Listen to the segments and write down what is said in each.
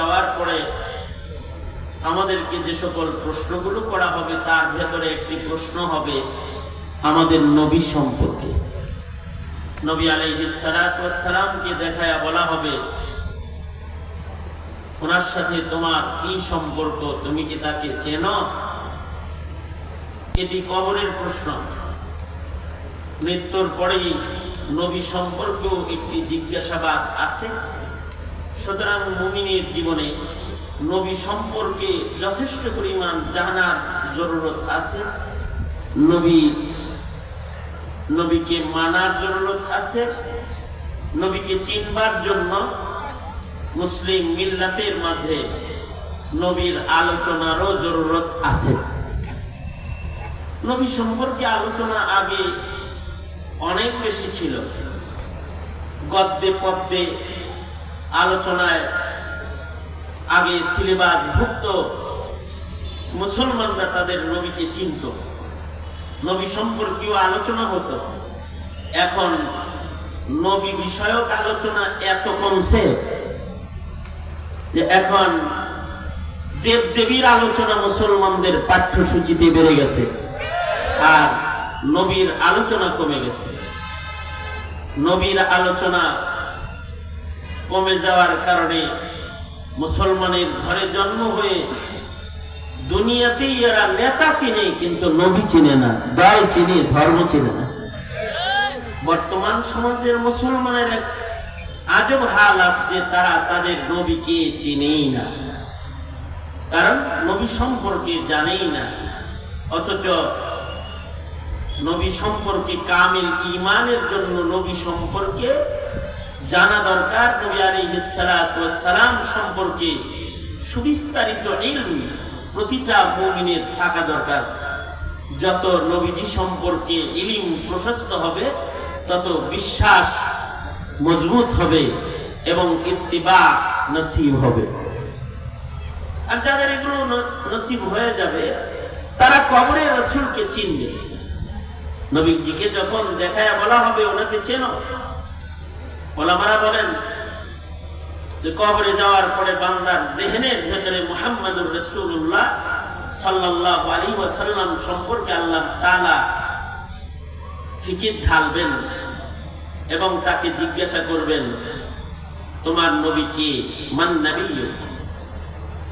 যাওয়ার পরে আমাদেরকে যে সকল প্রশ্নগুলো করা হবে, তার ভেতরে একটি প্রশ্ন হবে, আমাদের নবী সম্পর্কে। নবী আলাইহিসালামকে দেখায় বলা হবে, ওনার সাথে তোমার কি সম্পর্ক? তুমি কি তাকে চেনো? এটি কবরের প্রশ্ন। মৃত্যুর পরেই নবী সম্পর্কেও একটি জিজ্ঞাসাবাদ আছে। সুতরাং মুমিনের জীবনে নবী সম্পর্কে যথেষ্ট পরিমাণ জানার জরুরত আছে। নবী, নবীকে মানার জরুরত আছে। নবীকে চিনবার জন্য মুসলিম মিল্লাতের মাঝে নবীর আলোচনারও জরুরত আছে। নবী সম্পর্কে আলোচনা আগে অনেক বেশি ছিল। গদ্যে পদ্যে আলোচনায় আগে সিলেবাস ভুক্ত মুসলমানরা তাদের নবীকে চিনত। নবী সম্পর্কেও আলোচনা হতো। এখন নবী বিষয়ক আলোচনা এত কমছে যে এখন দেব দেবীর আলোচনা মুসলমানদের পাঠ্যসূচিতে বেড়ে গেছে আর নবীর আলোচনা কমে গেছে। নবীর আলোচনা কমে যাওয়ার কারণে মুসলমানের ঘরে জন্ম হয়ে দুনিয়াতেই এরা নেতা চিনে, কিন্তু নবী চিনে না, দল চিনে, ধর্ম চিনে না। বর্তমান সমাজের মুসলমানের আজব হালাত যে তারা তাদের নবীকে চিনেই না। কারণ নবী সম্পর্কে জানেই না, অথচ নবী সম্পর্কে কামিল ইমানের জন্য নবী সম্পর্কে জানা দরকার নবী সম্পর্কে সুবিস্তারিত প্রতিটা মুমিনের থাকা দরকার। যত নবীজি সম্পর্কে ইলিম প্রশস্ত হবে, তত বিশ্বাস মজবুত হবে এবং ইত্তিবা নসিব হবে। আর যাদের এগুলো নসিব হয়ে যাবে, তারা কবরে রসুলকে চিনবে। নবীজিকে যখন দেখায় বলা হবে, ওনাকে চেনো। ওলামারা বলেন যে কবরে যাওয়ার পরে বান্দার জেহেনের ভেতরে মুহাম্মদুর রসুল্লাহ সাল্লাল্লাহু আলাইহি ওয়াসাল্লাম সম্পর্কে আল্লাহ তাআলা ফিকির ঢালবেন এবং তাকে জিজ্ঞাসা করবেন, তোমার নবী কে? মান নবী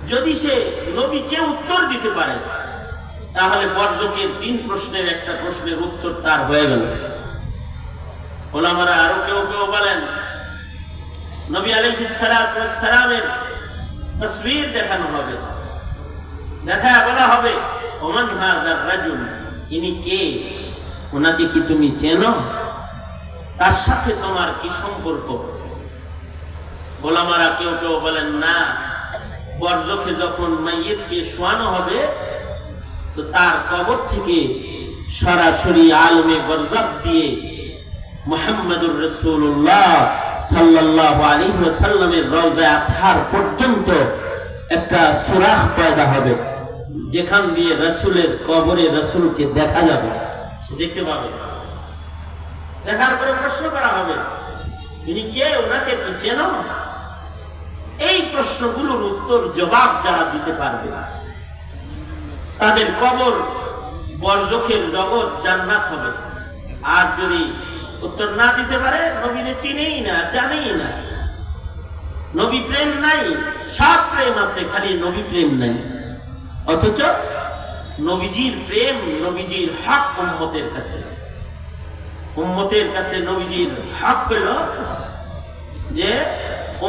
যদি সে নবীকে উত্তর দিতে পারে, তাহলে বর্জকের তিন প্রশ্নের একটা প্রশ্নের উত্তর তার হয়ে গেল। ওলামারা আরও কেউ কেউ বলেন, নবী তসবির দেখানো হবে, দেখা বলা হবে ইনি কে? ওনাকে কি তুমি চেনো? তার সাথে তোমার কি সম্পর্ক? গোলামারা কেউ কেউ বলেন, না, বর্জকে যখন মাইয়িতকে শোয়ানো হবে, তো তার কবর থেকে সরাসরি আলমে বরজাত দিয়ে মোহাম্মদুর রসুল্লাহ সাল্লাল্লাহু আলাইহি ওয়াসাল্লামের রওজা আথার পর্যন্ত একটা সুরাখ পয়দা হবে, যেখান দিয়ে রসুলের কবরে রসুলকে দেখা যাবে। দেখতে পাবে। দেখার পরে প্রশ্ন করা হবে তিনি কে? ওনাকে কি চেনো? এই প্রশ্নগুলোর উত্তর, জবাব যারা দিতে পারবে, তাদের কবর, বরজখের জগৎ জান্নাত হবে। আর যদি উত্তর না দিতে পারে, নবীরে চিনেই না, জানেই না। নবী প্রেম নাই সব প্রেম আছে, খালি নবী প্রেম নাই। অথচ নবীজির প্রেম নবীজির হক উম্মতের কাছে। উম্মতের কাছে নবীজির হক পেল যে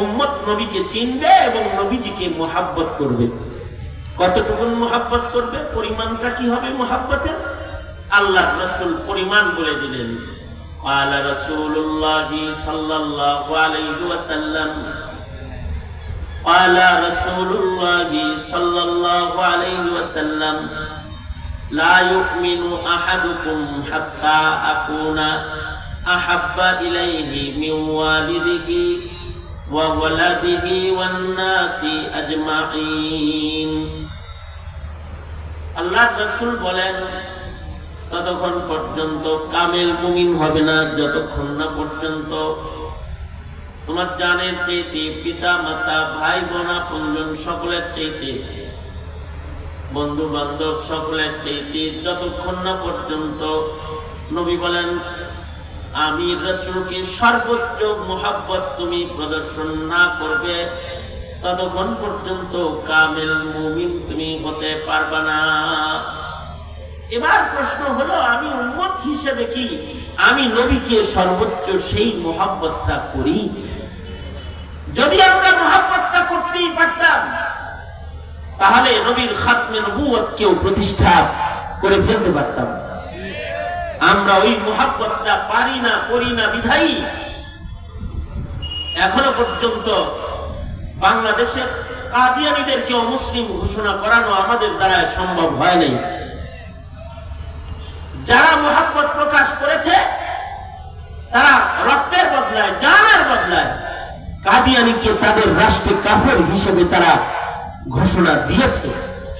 উম্মত নবীকে চিনবে এবং নবীজিকে মোহাব্বত করবে। কতটুকুন মোহাব্বত করবে? পরিমাণটা কি হবে মোহাব্বতের? আল্লাহ রসুল পরিমাণ বলে দিলেন। قال رسول الله صلى الله عليه وسلم قال رسول الله صلى الله عليه وسلم لا يؤمن أحدكم حتى أكون أحب إليه من والده وولده والناس أجمعين আল্লাহ রসুল বলেন ততক্ষণ পর্যন্ত কামেল মুমিন হবে না, যতক্ষণ না পর্যন্ত তোমার জানের চাইতে পিতা, মাতা, ভাই, বোন, আপনজন সকলের চাইতে বন্ধু বান্ধব সকলের চাইতে যতক্ষণ না পর্যন্ত নবী বলেন, আমি রসুলকে সর্বোচ্চ মোহাব্বত তুমি প্রদর্শন না করবে, ততক্ষণ পর্যন্ত কামেল মুমিন তুমি হতে পারবে না। এবার প্রশ্ন হলো, আমি উন্মত হিসেবে কি? আমি নবীকে সর্বোচ্চ সেই মোহাব্বতটা করি? যদি আমরা মোহাব্বতটা করতেই পারতাম, তাহলে নবীর খাতমে নবুয়তকেও প্রতিষ্ঠা করে ফেলতে পারতাম। আমরা ওই মোহাব্বতটা পারি না, করি না, বিধায়ী। এখনও পর্যন্ত বাংলাদেশের কাদিয়ানিদেরকে অমুসলিম ঘোষণা করানো আমাদের দ্বারা সম্ভব হয় নাই। যারা মোহাব্বত প্রকাশ করেছে, তারা রক্তের বদলায়, জানার বদলায়। কাদিয়ানিকে তাদের রাষ্ট্রে কাফের হিসেবে তারা ঘোষণা দিয়েছে।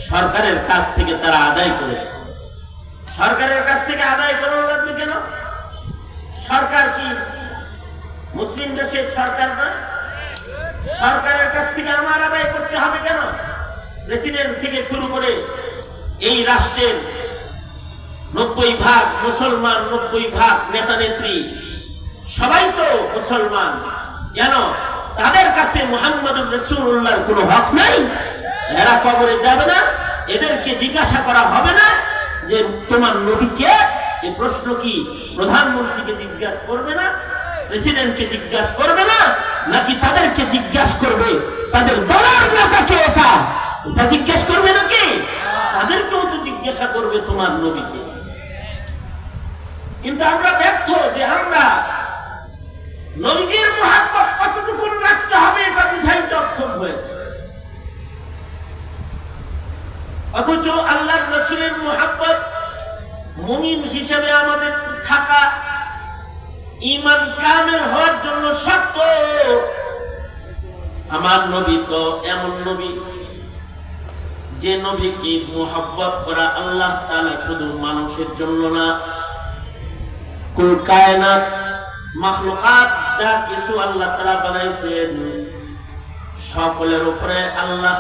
সরকারের কাছ থেকে তারা আদায় করেছে। সরকারের কাছ থেকে আদায় করানো লাগবে কেন? সরকার কি মুসলিম দেশের সরকার নয়? সরকারের কাছ থেকে আমার আদায় করতে হবে কেন? প্রেসিডেন্ট থেকে শুরু করে এই রাষ্ট্রের নব্বই ভাগ মুসলমান, নব্বই ভাগ নেতা নেত্রী সবাই তো মুসলমান। কেন? তাদের কাছে মোহাম্মদ রসুল্লাহর কোনো হক নাই। এরা কবরে যাবে না। এদেরকে জিজ্ঞাসা করা হবে না যে, তোমার নবীকে এই প্রশ্ন কি প্রধানমন্ত্রীকে জিজ্ঞাসা করবে না? প্রেসিডেন্টকে জিজ্ঞাসা করবে না? নাকি তাদেরকে জিজ্ঞাসা করবে, তাদের দলের নেতাকে এটা? এটা জিজ্ঞেস করবে নাকি? তাদেরকেও তো জিজ্ঞাসা করবে, তোমার নবীকে কিন্তু আমরা ব্যর্থ, যে আমরা নবীজির মহাত্মক কতটুকু রাখতে হবে এটা বুঝাইতে অক্ষম হয়েছে। অথচ আল্লাহর রসুলের মোহাব্বত মুমিন হিসেবে আমাদের থাকা ইমান কামেল হওয়ার জন্য শর্ত, আমার নবী তো এমন নবী, যে নবীকে মোহাব্বত করা আল্লাহ তাআলা শুধু মানুষের জন্য না কায়নাত যা কিছু আল্লাহ তাআলা বানাইছেন, সকলের উপরে আল্লাহ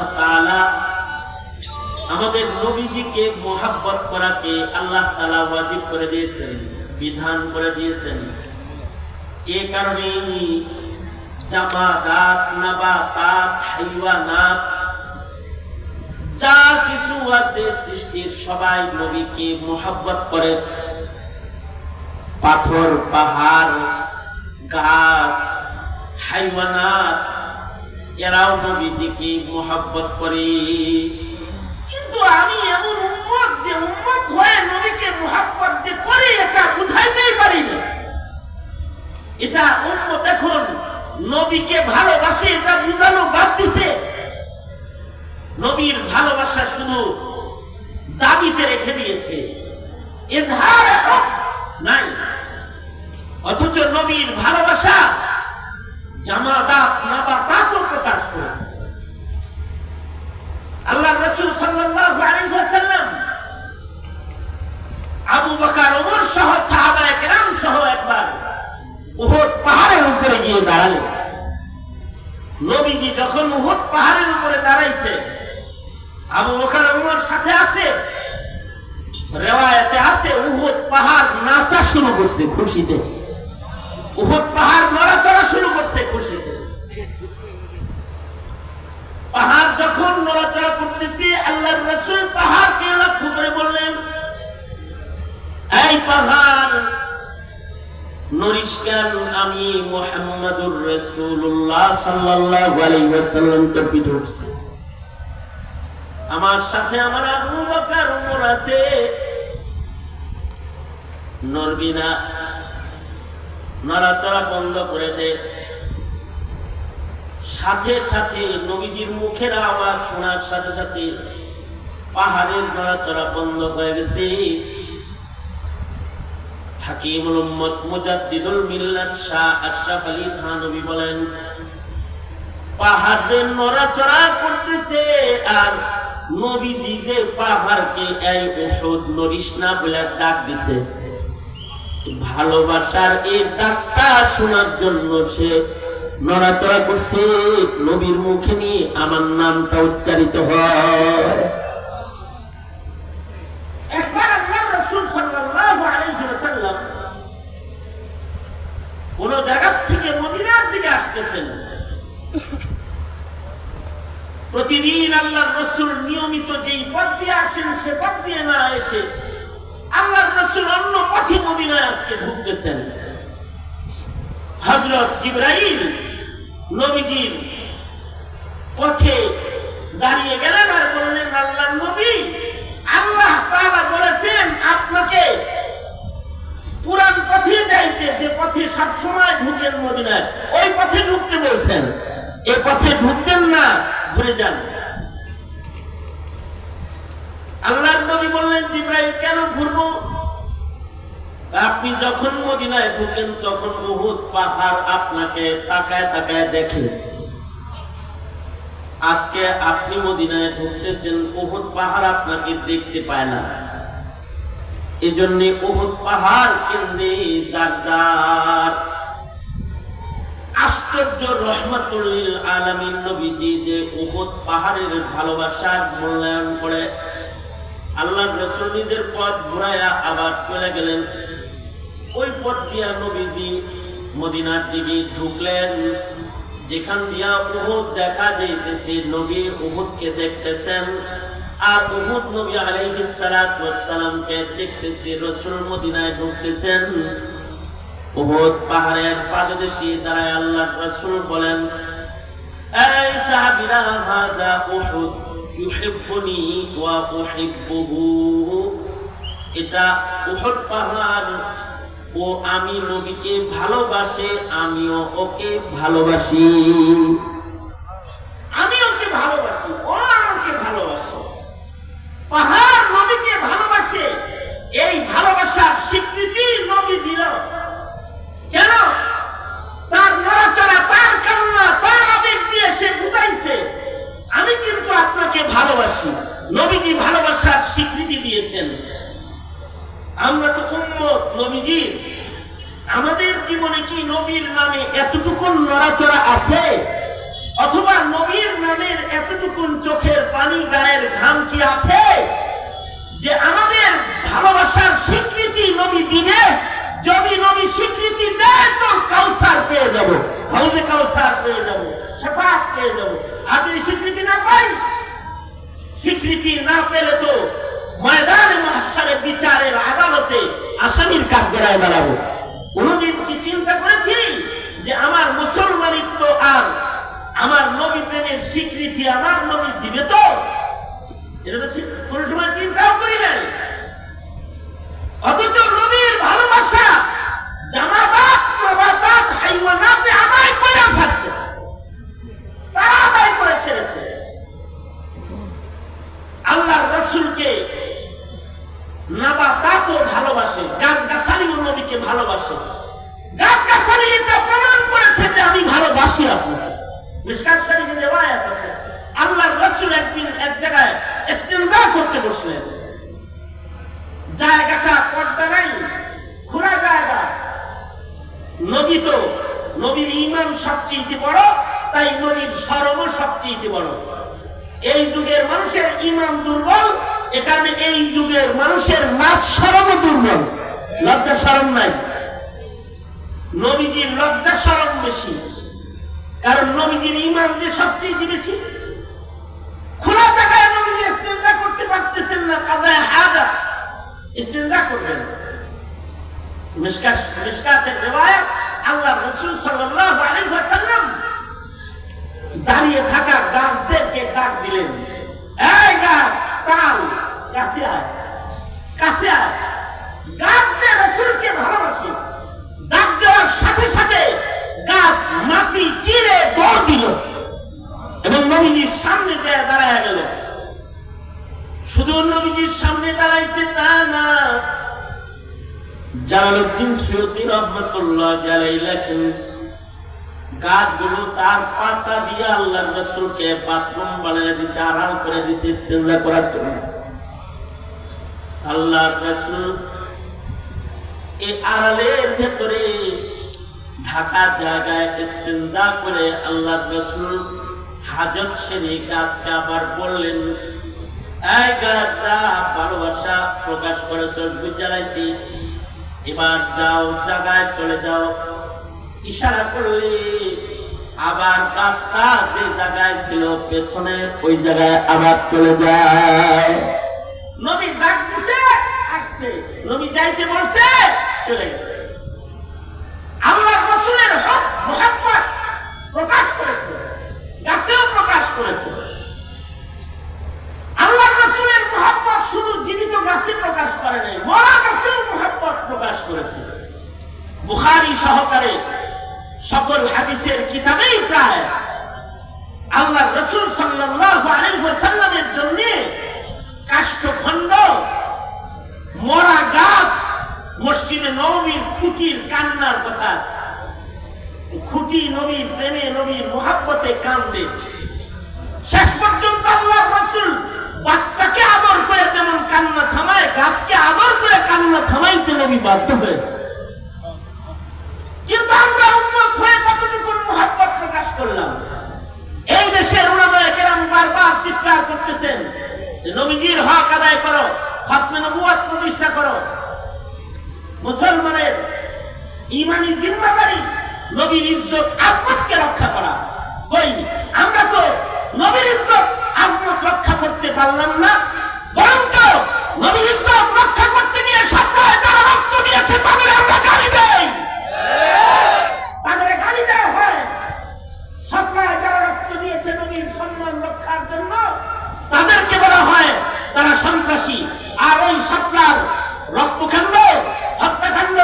আমাদের নবীজিকে মোহাব্বত করাকে আল্লাহ তাআলা ওয়াজিব করে দিয়েছেন, বিধান করে দিয়েছেন। এ হাইওয়ানাত, যা কিছু আছে সৃষ্টির সবাই নবীকে মোহাব্বত করে। পাথর, পাহাড়, গাছ, হাইওয়ানাত, এরাও নবীজিকে মোহাব্বত করে। কিন্তু আমি এমন যে হয়ে নবীকে মোহাব্বত যে করি, এটা বুঝাইতেই পারি এটা এখন নবীকে ভালোবাসে, এটা বুঝানো বাদ দিছে। নবীর ভালোবাসা শুধু দাবিতে রেখে দিয়েছে। এজহার নাই। অথচ নবীর ভালোবাসা জামাদাত নাবাতাতও প্রকাশ করেছে। আল্লাহ রসুল ওয়াসাল্লাম আবু বকর, ওমর সহ সাহাবায়ে কেরাম সহ একবার উহুদ পাহাড়ের উপরে গিয়ে দাঁড়ালেন। নবীজি যখন উহুদ পাহাড়ের উপরে দাঁড়াইছে, আবু বকর, ওমর সাথে আছে, রেওয়ায়তে আছে, উহুদ পাহাড় নাচা শুরু করছে খুশিতে। উহুদ পাহাড় নড়াচড়া শুরু করছে খুশিতে পাহাড় যখন নড়াচড়া করতেছে, আল্লাহর রাসূল পাহাড়কে লক্ষ্য করে বললেন, এই পাহাড় আমার সাথে আমার আবু বকর আছে। নরবিনা নড়াচড়া বন্ধ করে দে সাথে সাথে নবীজির মুখের আওয়াজ শোনার সাথে সাথে পাহাড়ের নড়াচড়া বন্ধ হয়ে গেছে। হাকিমুল মুজাদ্দিদুল মিল্লাত শাহ আশরাফ আলী থানবী বলেন নড়াচড়া করতেছে আর নবীজি যে পাহাড়কে এই ওষুধ নরিস না বলে ডাক দিছে। ভালোবাসার এই ডাকটা শোনার জন্য সে নড়াচড়া করছে। নবীর মুখে নিয়ে আমার নামটা উচ্চারিত হয়। জায়গা থেকে আসতেছেন। প্রতিদিন আল্লাহ রসুল নিয়মিত যেই পথ দিয়ে আসেন, সে পথ দিয়ে না এসে আল্লাহ রসুল অন্য পথে মদিনায় আজকে ঢুকতেছেন। হজরত জিব্রাইল নবীজির পথে দাঁড়িয়ে গেলেন আর বললেন, আল্লাহ নবী, আল্লাহ তাআলা বলেছেন আপনাকে পুরান পথে যাইতে, যে পথে সব সময় ঢুকেন মদিনায়, ওই পথে ঢুকতে বলছেন। এ পথে ঢুকবেন না, ঘুরে যান। আল্লাহ নবী বললেন, জিব্রাইল, কেন ঘুরবো? আপনি যখন মদিনায় ঢুকেন, তখন বহুত পাহাড় আপনাকে তাকায় তাকায় দেখে। আজকে আপনি মদিনায় ঢুকতেছেন বহুত পাহাড় আপনাকে দেখতে পায় না। এজন্য উহুদ পাহাড় কেন্দ্রে যার যার আশ্চর্য রহমাতুল্লিল আলামিন নবীজি যে উহুদ পাহাড়ের ভালোবাসার মূল্যায়ন করে। আল্লাহ রসুল নিজের পথ ঘুরাইয়া আবার চলে গেলেন। ওই পথ দিয়া নবীজি মদিনার দিকে ঢুকলেন। যেখান দিয়া উহুদ দেখা যাইতেছে, নবী উহুদকে দেখতেছেন। আর উহুদ নবী আলাইহিস সালামকে দেখতেছে, রাসূল মদিনায় ঢুকতেছেন। উহুদ পাহাড়ের পাদদেশে দাঁড়ায় আল্লাহর রাসূল বলেন, এই সাহাবীরা, হাদা উহুদ ইউহিব্বুনি ওয়া উহিব্বুহু। এটা উহুদ পাহাড়। ও আমি নবীকে ভালোবাসে আমিও ওকে ভালোবাসি আমি ওকে ভালোবাসি ও আমাকে ভালোবাসে পাহাড় নবীকে ভালোবাসে এই ভালোবাসার স্বীকৃতি নবী দিল কেন তার নড়াচড়া তার কান্না তার আবেগ দিয়ে সে বুঝাইছে আমি কিন্তু আপনাকে ভালোবাসি নবীজি ভালোবাসার স্বীকৃতি দিয়েছেন। আমরা তো উম্মত, নবীজি। আমাদের জীবনে কি নবীর নামে এতটুকু নড়াচড়া আছে? অথবা নবীর নামের এতটুকু চোখের পানি, গায়ের ঘাম কি আছে? যে আমাদের ভালোবাসার স্বীকৃতি নবী দিবে, যদি নবী স্বীকৃতি দেয়, তো কাউসার পেয়ে যাব। হাউজে কাউসার পেয়ে যাব শেফাত পেয়ে যাব। আর যদি স্বীকৃতি না পাই, স্বীকৃতি না পেলে তো ময়দানে মহাসারে বিচারের আদালতে আসামির কাঠ বেড়ায় দাঁড়াবো কোনদিন কি চিন্তা করেছি যে আমার মুসলমানিত্ব আর আমার নবী প্রেমের স্বীকৃতি, আমার নবী দিবে তো? এটা তো কোনো সময় চিন্তাও করি নাই। অথচ নবীর ভালোবাসা ইমান দুর্বল, এখানে এই যুগের মানুষের নাচ সরমও দুর্বল। লজ্জা সরম নাই। নবীজির লজ্জা সরম বেশি। কারণ নবীজির ইমান যে সবচেয়ে বেশি খোলা জায়গায় নবীজি ইস্তেঞ্জা করতে পারতেছেন না, কাজায় হাজা। ইস্তেঞ্জা করবেন। দাঁড়িয়ে থাকা গাছদেরকে ডাক দিলেন। এই গাছ, তাল কাছে আয় কাছে রসুলকে ভালোবাসে, ডাক দেওয়ার সাথে সাথে গাছ মাটি চিরে দৌড় দিল এবং নবীজির সামনে দাঁড়ায় গেল। শুধু নবীজির সামনে দাঁড়াইছে তা না, জালালউদ্দিন সৈয়দী রহমতুল্লাহ আলাইহি লেখেন গাছগুলো তার পাতা দিয়ে আল্লাহ রসুলকে বাথরুম বানিয়ে দিছে, আড়াল করে দিছে ইস্তেঞ্জা করার জন্য। আল্লাহ রসুল এই আড়ালের ভেতরে ফাঁকা জায়গায় ইস্তেঞ্জা করে আল্লাহ রসুল হাজত সেরে গাছকে আবার বললেন, এই গাছ ভালোবাসা প্রকাশ করে করেছ জ্বালাইছি। এবার যাও, জায়গায় চলে যাও। ইশারা করলে আবার গাছটা যে জায়গায় ছিল, পেছনে ওই জায়গায় আবার চলে যায়। নবী ডাক দিছে, আসছে। নবী যাইতে বলছে, চলে গেছে। আল্লাহ প্রকাশ করেছে, গাছেও প্রকাশ করেছে। শুধু জীবিত প্রকাশ করে নাই মরা গাছেও প্রকাশ করেছে। বুখারি সহকারে সকল হাদিসের কিতাবেই প্রায়। আল্লাহ রসুল ওয়াসাল্লামের জন্য কাষ্ঠখণ্ড, মরা গাছ, মসজিদে নবীর খুঁটির কান্নার কথা। খুঁটি নবীর প্রেমে, নবীর মোহাব্বতে কান্দে। শেষ পর্যন্ত আল্লাহ রসুল বাচ্চাকে আদর করে যেমন কান্না থামায়, গাছকে আদর করে কান্না থামাইতে নবী বাধ্য হয়েছে। কিন্তু আমরা হয়ে কতটুকু মোহাব্বত প্রকাশ করলাম? এই দেশের উলামায়ে বারবার চিৎকার করতেছেন, নবীজির হক আদায় করো, খাতমে নবুয়ত প্রতিষ্ঠা করো। মুসলমানের ইমানি জিম্মাদারি, নবীর ইজ্জত, আজমতকে রক্ষা করা। কই, আমরা তো নবীর ইজ্জত, আজমত রক্ষা করতে পারলাম না, বরঞ্চ নবীর ইজ্জত রক্ষা করতে গিয়ে সপ্তাহে যারা রক্ত দিয়েছে তাদের আমরা গালি দেই তাদের গালি দেওয়া হয় সপ্তাহে যারা রক্ত দিয়েছে নবীর সম্মান রক্ষার জন্য তাদেরকে বলা হয় তারা সন্ত্রাসী। আর ওই সপ্তাহ রক্তকাণ্ড হত্যাকাণ্ড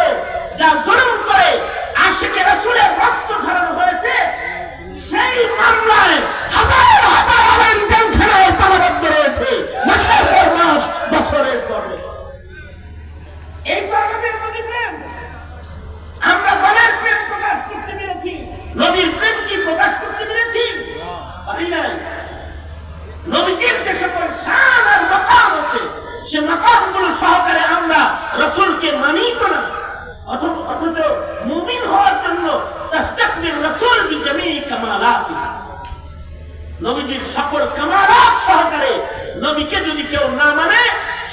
যা জুলুম করে আশেকে রাসূলের রক্ত ঝরানো হয়েছে সেই মামলায় হাজার হাজার আলেম জেলখানায় তালাবদ্ধ রয়েছে মাসের পর মাস বছরের পর বছর। এই তো আমাদের নবী প্রেম আমরা গণের প্রেম প্রকাশ করতে পেরেছি নবীর প্রেম কি প্রকাশ করতে পেরেছি পারি নাই নবীজির যে সকল শান আর মাকাম আছে সে মাকামগুলো সহকারে আমরা রসুলকে মানি তো না অথচ অথচ মুমিন হওয়ার জন্য তাস্তাকবির রসুল বি জামি কামালাত নবীজির সকল কামালাত সহকারে নবীকে যদি কেউ না মানে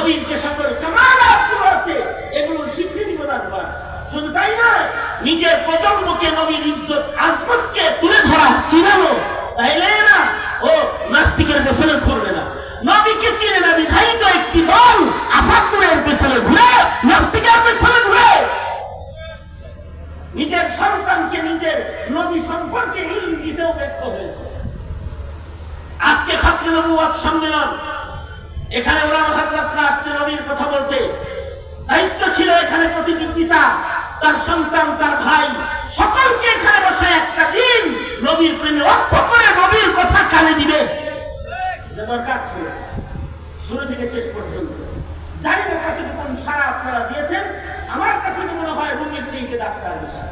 নবীর সকল কামালাতগুলো আছে। এগুলোর স্বীকৃতি প্রদান করা। শুধু তাই নয়, নিজের প্রজন্মকে নবীর ইজ্জত, আজমতকে তুলে ধরা চিনানো তাইলে না, ও নাস্তিকের পেছনে ঘুরবে না। নবীকে চিনে না বিধায়ী তো একটি দল আসাদপুরের পেছনে ঘুরে, নাস্তিকের পেছনে ঘুরে। নিজের সন্তানকে, নিজের নবী সম্পর্কে ইলম দিতেও ব্যর্থ হয়েছে। আজকে খাতরে নবুয়াত সম্মেলন এখানে ওলামা হাজরাতরা আসছে নবীর কথা বলতে দায়িত্ব ছিল এখানে প্রতিটি পিতা, তার সন্তান, তার ভাই, সকলকে এখানে বসে একটা দিন নবীর প্রেমে অর্থ করে নবীর কথা কানে দিবে। দরকার ছিল। শুরু থেকে শেষ পর্যন্ত। জানি না কতটুকু সারা আপনারা দিয়েছেন। আমার কাছে মনে হয় রুগীর চেয়ে ডাক্তার বেশি?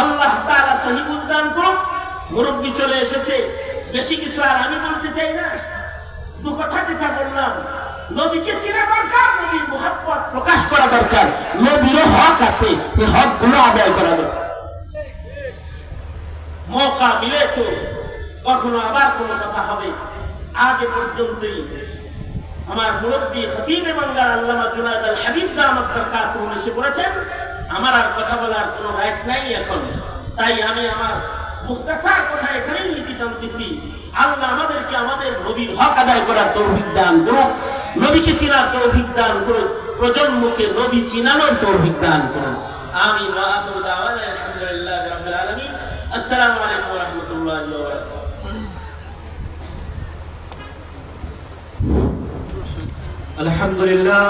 আল্লাহ তাআলা সহি বুঝদান করুক। মুরব্বী চলে এসেছে। বেশি কিছু আর আমি বলতে চাই না। দু কথা যেটা বললাম, নবীকে চেনা দরকার নবীর মোহাব্বত প্রকাশ করা দরকার। নবীরও হক আছে এই হকগুলো আদায় করা দরকার। মৌকা মিলে তো কখনো আবার কোনো কথা হবে। আগে পর্যন্তই আমার মুরব্বী খতিবে বাংলার আল্লামা জুনায়দ আল হাবিব দামাত বরকাতুহু এসে পড়েছেন। আমার আর কথা বলার কোনো রাইট নাই এখন। তাই আমি আমার মুখতাসার কথা এখানেই লিখি টানতেছি। আল্লাহ আমাদেরকে আমাদের নবীর হক আদায় করার তৌফিক দান করুন নবীকে চিনার তৌফিক দান করুন প্রজন্মকে নবী চিনানোর তৌফিক দান করুন আমি দাওয়ানা রাব্বিল আলামিন। আসসালামু আলাইকুম ওয়া রাহমাতুল্লাহি ওয়া বারাকাতুহু। আলহামদুলিল্লাহ।